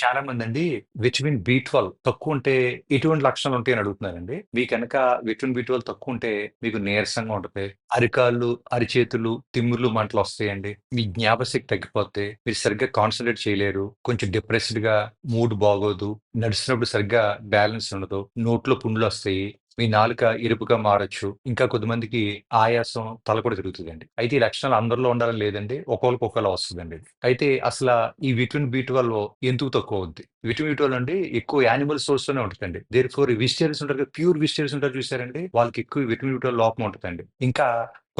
చాలా మంది అండి విటమిన్ బి ట్వెల్వ్ తక్కువ ఉంటే ఎటువంటి లక్షణాలు ఉంటాయని అడుగుతున్నారండి మీ కనుక విటమిన్ బి ట్వెల్వ్ తక్కువ ఉంటే మీకు నీరసంగా ఉంటుంది అరికాళ్ళు అరిచేతులు తిమ్ముర్లు మంటలు వస్తాయండి. మీ జ్ఞాపశక్తి తగ్గిపోతే మీరు సరిగ్గా కాన్సన్ట్రేట్ చేయలేరు కొంచెం డిప్రెస్డ్గా మూడ్ బాగోదు నడిచినప్పుడు సరిగ్గా బ్యాలెన్స్ ఉండదు నోట్లో పుండ్లు వస్తాయి మీ నాలుక ఎరుపుగా మారచ్చు. ఇంకా కొద్దిమందికి ఆయాసం తల కూడా తిరుగుతుందండి. అయితే ఈ లక్షణాలు అందరిలో ఉండాలని లేదండి. ఒకళ్ళకి ఒకలా వస్తుందండి అయితే అసలు ఈ విటమిన్ బి ట్వెల్వ్ ఎందుకు తక్కువ ఉంది విటమిన్ బి ట్వెల్వ్ అండి ఎక్కువ యానిమల్ సోర్స్లోనే ఉంటుందండి. దేర్ ఫోర్ వెజిటేరియన్స్ ఉంటారు ప్యూర్ వెజిటేరియన్స్ ఉంటారు చూసారండి? వాళ్ళకి ఎక్కువ విటమిన్ బి ట్వెల్వ్ లోపం ఉంటుందండి. ఇంకా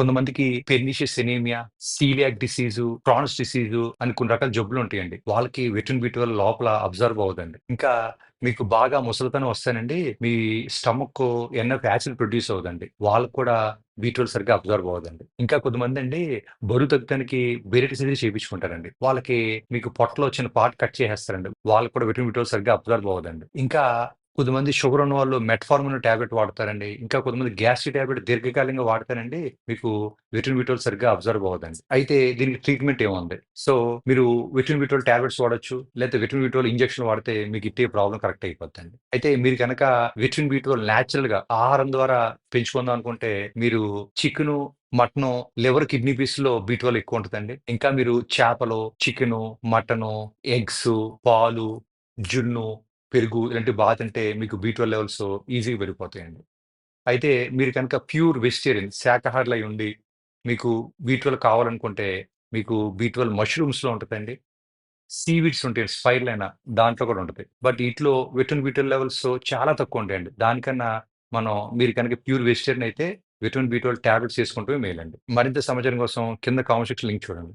కొంతమందికి pernicious anaemia celiac disease Crohn's disease అని కొన్ని రకాల జబ్బులు ఉంటాయండి. వాళ్ళకి విటమిన్ బి లోపల అబ్జర్వ్ అవుదండి ఇంకా మీకు బాగా ముసలితనం వస్తానండి మీ స్టమక్ ఎన్నో యాసిడ్ ప్రొడ్యూస్ అవుదండి వాళ్ళకు కూడా బీ సరిగ్గా అబ్జర్వ్ అవ్వదండి. ఇంకా కొంతమంది అండి బరువు తగ్గడానికి బెరెట్ సర్జరీ చేయించుకుంటారండి వాళ్ళకి మీకు పొట్టలో వచ్చిన పార్ట్ కట్ చేసేస్తారండి. వాళ్ళకి కూడా విటమిన్ బి సరిగ్గా అబ్జర్వ్ అవ్వదండి. ఇంకా కొంతమంది షుగర్ ఉన్న వాళ్ళు మెట్ఫార్మిన్ ట్యాబ్లెట్ వాడతారండి. ఇంకా కొంతమంది గ్యాస్ట్రిక్ టాబ్లెట్ దీర్ఘకాలికంగా వాడతారండి. మీకు విటమిన్ బిటోల్ సరిగ్గా అబ్జర్వ్ అవ్వదండి. అయితే దీనికి ట్రీట్మెంట్ ఏముంది? సో మీరు విటమిన్ బి ట్యాబ్లెట్స్ టాబ్లెట్స్ వాడచ్చు లేకపోతే విటమిన్ బిటోల్ ఇంజక్షన్ ఇంజెక్షన్ వాడితే మీకు ఇట్టే ప్రాబ్లం కరెక్ట్ అయిపోద్దండి. అయితే మీరు కనుక విటమిన్ బి న్యాచురల్గా ఆహారం ద్వారా పెంచుకుందాం అనుకుంటే మీరు చికెను మటను లివర్ కిడ్నీ పీస్లో బి ఎక్కువ ఉంటుందండి. ఇంకా మీరు చేపలు చికెను మటను ఎగ్స్ పాలు జున్ను పెరుగు ఇలాంటి బాగా తింటే మీకు బీ ట్వెల్వ్ లెవెల్స్ ఈజీగా పెరిగిపోతాయండి అయితే మీరు కనుక ప్యూర్ వెజిటేరియన్ శాకాహారులు అయి ఉండి మీకు బీ ట్వెల్వ్ కావాలనుకుంటే మీకు బీ ట్వెల్వ్ మష్రూమ్స్లో ఉంటుందండి. సీవీడ్స్ ఉంటాయి స్పైర్ అయినా దాంట్లో కూడా ఉంటుంది. బట్ వీటిలో విటమిన్ బీ ట్వెల్వ్ లెవెల్స్ చాలా తక్కువ ఉంటాయండి. దానికన్నా మనం మీరు కనుక ప్యూర్ వెజిటేరియన్ అయితే విటమిన్ బీ ట్వెల్వ్ ట్యాబ్లెట్స్ చేసుకుంటూ మేలండి. మరింత సమాచారం కోసం కింద కామెంట్ సెక్షన్ లింక్ చూడండి.